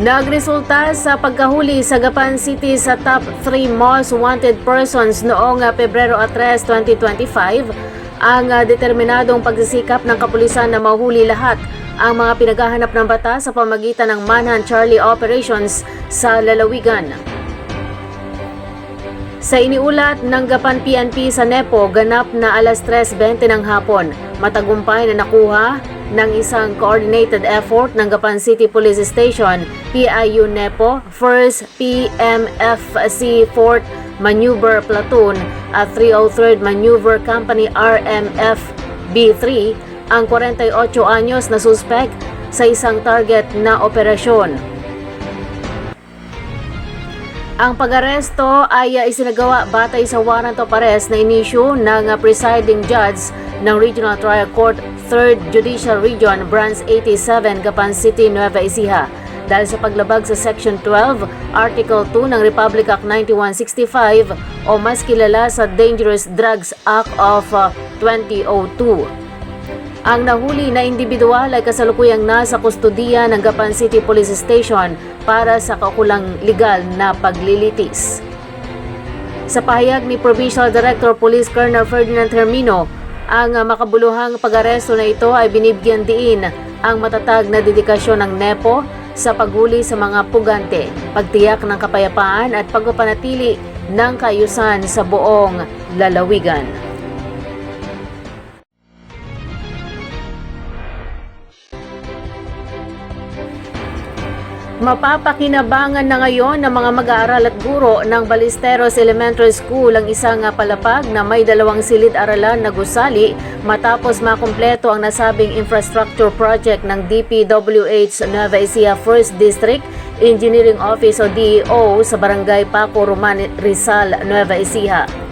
Nagresulta sa pagkahuli sa Gapan City sa top 3 most wanted persons noong ah, Pebrero 3, 2025, ang ah, determinadong pagsisikap ng kapulisan na mahuli lahat ang mga pinaghahanap ng bata sa pamagitan ng Manhunt Charlie operations sa lalawigan. Sa iniulat ng Gapan PNP sa Nepo, ganap na alas 3.20 ng hapon, matagumpay na nakuha ng isang coordinated effort ng Gapan City Police Station, PIU Nepo, 1st PMFC 4th Maneuver Platoon at 303rd Maneuver Company RMF B3 ang 48 anyos na suspect sa isang target na operasyon. Ang pag-aresto ay uh, isinagawa batay sa warrant of arrest na inisyu ng uh, presiding judge ng Regional Trial Court 3rd Judicial Region Branch 87 Gapan City, Nueva Ecija dahil sa paglabag sa Section 12, Article 2 ng Republic Act 9165 o mas kilala sa Dangerous Drugs Act of uh, 2002. Ang nahuli na individual ay kasalukuyang nasa kustodiya ng Gapan City Police Station para sa kaukulang legal na paglilitis. Sa pahayag ni Provincial Director Police Colonel Ferdinand Hermino, ang uh, makabuluhang pag-aresto na ito ay binibigyan diin ang matatag na dedikasyon ng NEPO sa paghuli sa mga pugante, pagtiyak ng kapayapaan at pagpapanatili ng kaayusan sa buong lalawigan. Mapapakinabangan na ngayon ng mga mag-aaral at guro ng Balisteros Elementary School ang isang palapag na may dalawang silid-aralan na gusali matapos makumpleto ang nasabing infrastructure project ng DPWH Nueva Ecija 1st District Engineering Office o DEO sa Barangay Paco Roman Rizal, Nueva Ecija.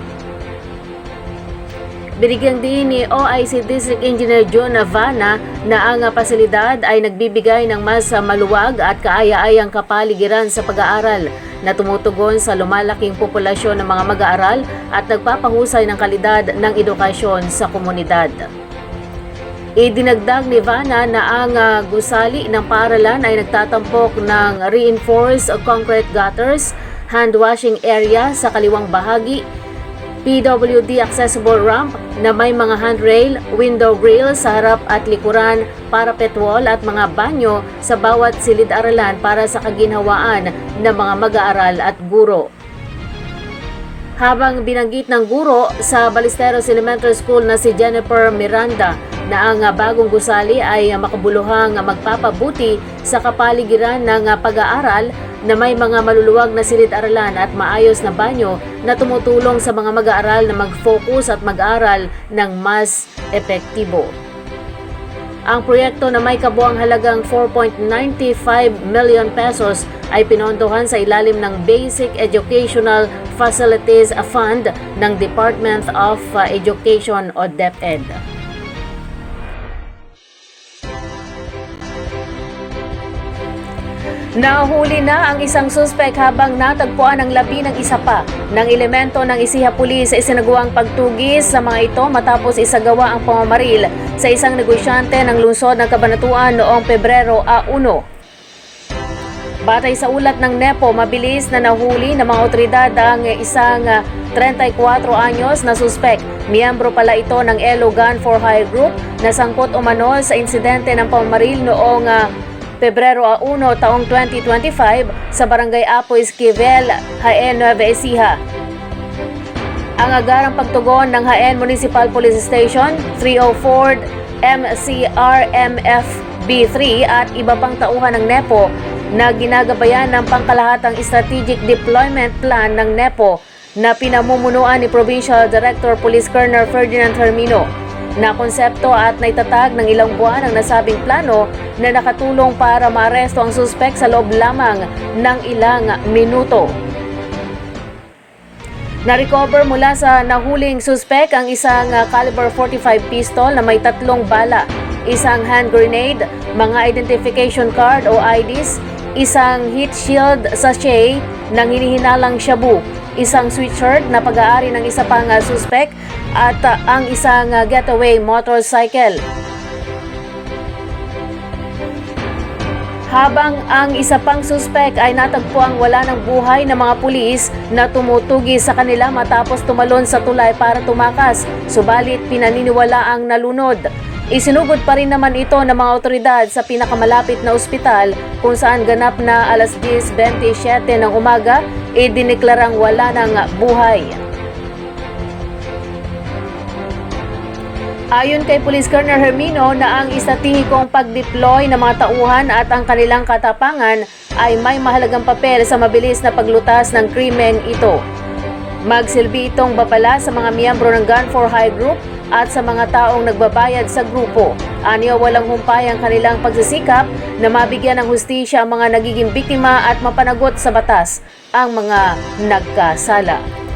Binigyang din ni OIC District Engineer John Navana na ang pasilidad ay nagbibigay ng mas maluwag at kaaya-ayang kapaligiran sa pag-aaral na tumutugon sa lumalaking populasyon ng mga mag-aaral at nagpapahusay ng kalidad ng edukasyon sa komunidad. Idinagdag ni Vanna na ang ah, gusali ng paaralan ay nagtatampok ng reinforced concrete gutters, hand washing area sa kaliwang bahagi, PWD accessible ramp na may mga handrail, window grill sa harap at likuran, parapet wall at mga banyo sa bawat silid-aralan para sa kaginhawaan ng mga mag-aaral at guro. Habang binanggit ng guro sa Balisteros Elementary School na si Jennifer Miranda na ang bagong gusali ay makabuluhang magpapabuti sa kapaligiran ng pag-aaral na may mga maluluwag na silid-aralan at maayos na banyo na tumutulong sa mga mag-aaral na mag-focus at mag-aral ng mas epektibo. Ang proyekto na may kabuang halagang 4.95 million pesos ay pinondohan sa ilalim ng Basic Educational Facilities Fund ng Department of Education o DepEd. Nahuli na ang isang suspek habang natagpuan ang labi ng isa pa ng elemento ng Isiha Police sa isinagawang pagtugis sa mga ito matapos isagawa ang pamamaril sa isang negosyante ng lungsod ng Kabanatuan noong Pebrero a 1. Batay sa ulat ng NEPO, mabilis na nahuli ng mga otoridad ang isang ah, 34 anyos na suspek. Miyembro pala ito ng Elo Gun for Hire Group na sangkot umano sa insidente ng pamamaril noong ah, Pebrero a 1 taong 2025 sa Barangay Apo Esquivel, Jaén, Nueva Ecija. Ang agarang pagtugon ng Jaén Municipal Police Station, 304 MCRMF B3 at iba pang tauhan ng NEPO na ginagabayan ng pangkalahatang strategic deployment plan ng NEPO na pinamumunuan ni Provincial Director Police Colonel Ferdinand Hermino na konsepto at naitatag ng ilang buwan ang nasabing plano na nakatulong para maaresto ang suspek sa loob lamang ng ilang minuto. Na-recover mula sa nahuling suspek ang isang caliber 45 pistol na may tatlong bala, isang hand grenade, mga identification card o IDs, isang heat shield sachet ng hinihinalang shabu, isang sweatshirt na pag-aari ng isa pang uh, suspek at uh, ang isang uh, getaway motorcycle. Habang ang isa pang suspek ay natagpuang wala ng buhay ng mga pulis na tumutugi sa kanila matapos tumalon sa tulay para tumakas, subalit pinaniniwala ang nalunod. Isinugod pa rin naman ito ng mga otoridad sa pinakamalapit na ospital kung saan ganap na alas 10.27 ng umaga, idineklarang wala ng buhay. Ayon kay Police Colonel Hermino na ang estatihikong pag-deploy ng mga tauhan at ang kanilang katapangan ay may mahalagang papel sa mabilis na paglutas ng krimen ito. Magsilbi itong babala sa mga miyembro ng Gun for High Group at sa mga taong nagbabayad sa grupo. Anyo walang humpay ang kanilang pagsisikap na mabigyan ng hustisya ang mga nagiging biktima at mapanagot sa batas ang mga nagkasala.